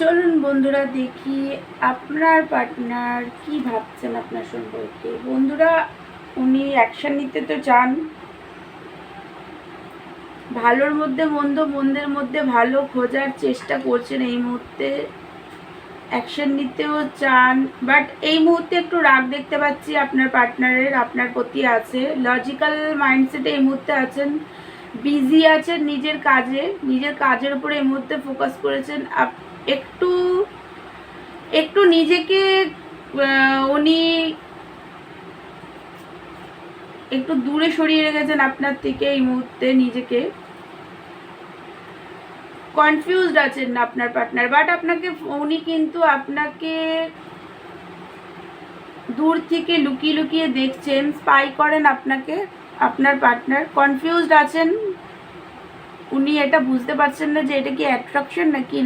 চলুন বন্ধুরা দেখি আপনার পার্টনার কি ভাবছেন আপনার সম্পর্কে। বন্ধুরা, উনি অ্যাকশন নিতে তো চান। ভালোর মধ্যে মন্দ, মন্দের মধ্যে ভালো খোঁজার চেষ্টা করছেন এই মুহূর্তে। অ্যাকশন নিতেও চান বাট এই মুহূর্তে একটু রাগ দেখতে পাচ্ছি আপনার পার্টনারের আপনার প্রতি আছে। লজিক্যাল মাইন্ডসেটে এই মুহূর্তে আছেন। বিজি আছেন নিজের কাজে, নিজের কাজের উপরে এই মুহূর্তে ফোকাস করেছেন একটু একটু নিজেকে উনি একটু দূরে সরিয়ে রেখেছেন আপনার থেকে এই মুহূর্তে নিজেকে। কনফিউজড আছেন না আপনার পার্টনার বাট আপনাকে উনি কিন্তু আপনাকে দূর থেকে লুকিয়ে লুকিয়ে দেখছেন স্পাই করেন আপনাকে। আপনার পার্টনার কনফিউজড আছেন উনি এটা বুঝতে পারছেন না যে এটা কি অ্যাট্রাকশন নাকি